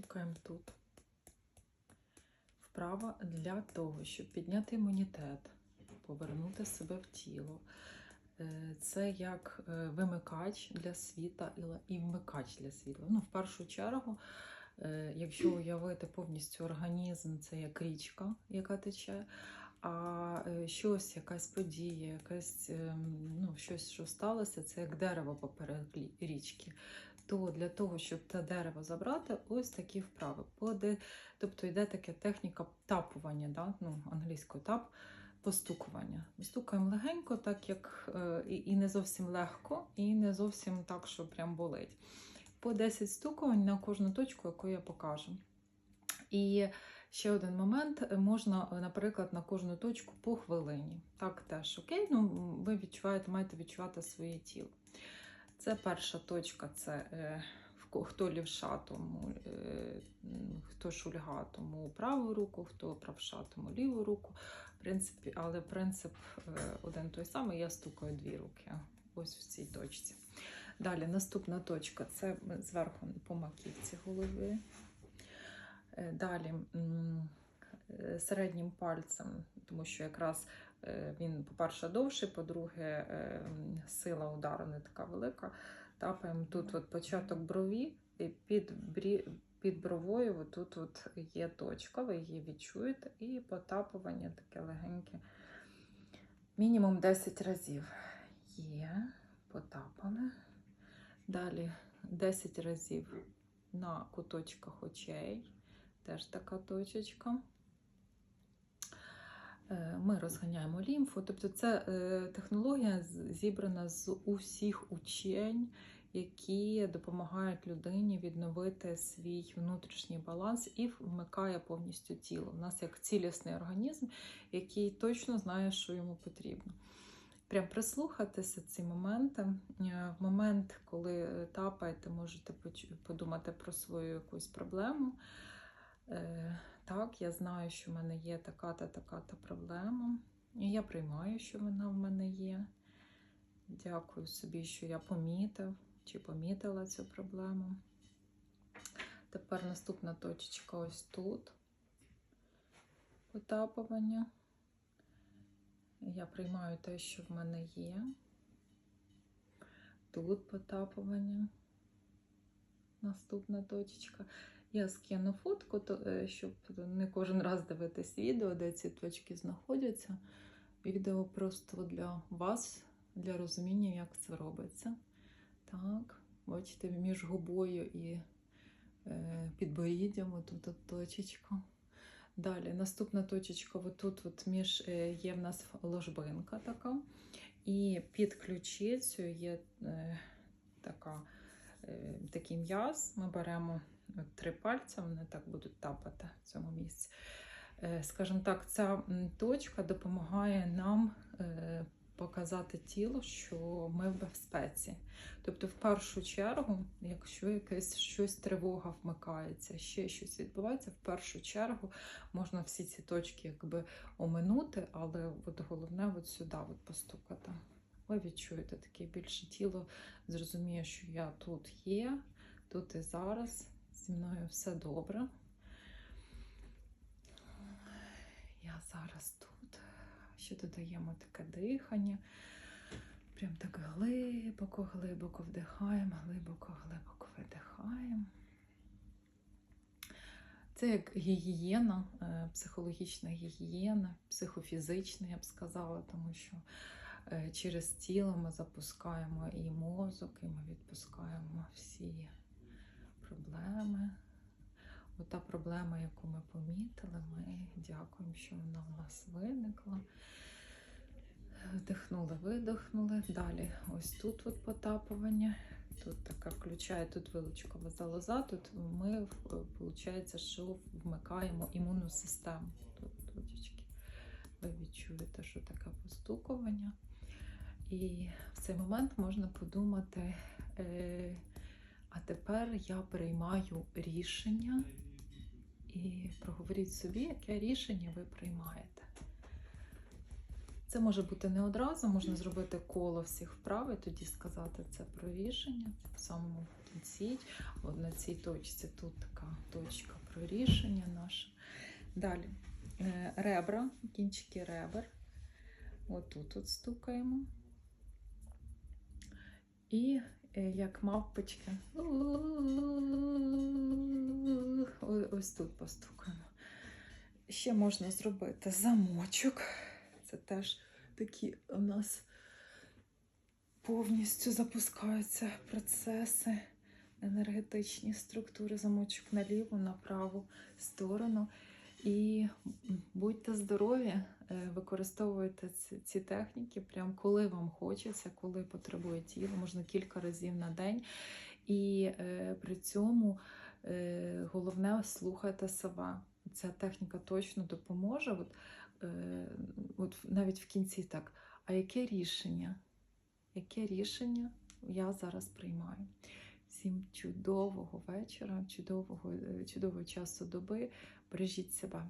стукаємо тут. Вправо для того, щоб підняти імунітет, повернути себе в тіло. Е, Це як е, вимикач для світла і вмикач для світла. Ну, в першу чергу, е, якщо уявити повністю організм, це як річка, яка тече. А щось, якась подія, якась, ем, ну, щось, що сталося, це як дерево поперед річки. То для того, щоб те дерево забрати, ось такі вправи. Поди, тобто йде така техніка тапування, да? ну, англійською тап, постукування. Стукаємо легенько, так як е, і, і не зовсім легко, і не зовсім так, що прям болить. По 10 стукувань на кожну точку, яку я покажу. І ще один момент: можна, е, наприклад, на кожну точку по хвилині. Так теж окей. Ну, ви відчуваєте, маєте відчувати своє тіло. Це перша точка, це е, хто лівша, тому е, хто шульга, тому праву руку, хто правша, тому ліву руку. В принципі, але принцип е, один той самий, я стукаю дві руки. Ось в цій точці. Далі наступна точка це зверху по маківці голови. Далі середнім пальцем, тому що якраз е, він, по-перше, довший, по-друге, е, сила удару не така велика. Тапаємо тут от початок брові, і під, брі, під бровою тут от є точка, ви її відчуєте, і потапування таке легеньке. Мінімум 10 разів. Є, потапали. Далі 10 разів на куточках очей. Теж така точечка. Е, Ми розганяємо лімфу. Тобто, це е, технологія зібрана з усіх учень, які допомагають людині відновити свій внутрішній баланс і вмикає повністю тіло. У нас як цілісний організм, який точно знає, що йому потрібно. Прям прислухатися ці моменти. Е, В момент, коли тапаєте, можете подумати про свою якусь проблему. Е, Так, я знаю, що в мене є така-та, така-та проблема. І я приймаю, що вона в мене є. Дякую собі, що я помітив чи помітила цю проблему. Тепер наступна точечка ось тут. Потапування. Я приймаю те, що в мене є. Тут потапування. Наступна точечка. Я скину фотку, е, щоб не кожен раз дивитись відео, де ці точки знаходяться. Відео просто для вас, для розуміння, як це робиться. Так, бачите, між губою і е, підборіддям, отут от точечка. Далі, наступна точечка, отут от між е, є в нас ложбинка така. І під ключицею є така, такий м'яз. Ми беремо от три пальця, вони так будуть тапати в цьому місці. Е, Скажімо так, ця точка допомагає нам е, показати тілу, що ми в безпеці. Тобто, в першу чергу, якщо якесь щось тривога вмикається, ще щось відбувається, в першу чергу можна всі ці точки якби оминути, але от головне от сюди от постукати. Ви відчуєте таке більше тіло, зрозуміє, що я тут є, тут і зараз, зі мною все добре. Я зараз тут. Ще додаємо таке дихання. Прям так глибоко, глибоко вдихаємо, глибоко, глибоко видихаємо. Це як гігієна, е, психологічна гігієна, психофізична, я б сказала, тому що через тіло ми запускаємо і мозок, і ми відпускаємо всі проблеми. Ота проблема, яку ми помітили, ми дякуємо, що вона у нас виникла. Вдихнули, видихнули. Далі ось тут от потапування. Тут така включає тут вилучкова залоза. Тут ми виходить, що вмикаємо імунну систему. Тут точечки. Ви відчуєте, що таке постукування. І в цей момент можна подумати, е, а тепер я приймаю рішення і проговоріть собі, яке рішення ви приймаєте. Це може бути не одразу, можна зробити коло всіх вправ і тоді сказати це про рішення в самому потенціть. От на цій точці тут така точка про рішення наше. Далі е, ребра, кінчики ребер. Отут тут стукаємо. І е, як мавпочки. Ось тут постукаємо. Ще можна зробити замочок. Це теж такі у нас повністю запускаються процеси, енергетичні структури, замочок наліву, на праву сторону. І будьте здорові, е, використовуйте ці, техніки, прям коли вам хочеться, коли потребує тіло, можна кілька разів на день. І е, при цьому е, головне слухайте себе. Ця техніка точно допоможе. От, от навіть в кінці так. А яке рішення? Яке рішення я зараз приймаю? Всім чудового вечора, чудового, чудового часу доби. Бережіть себе.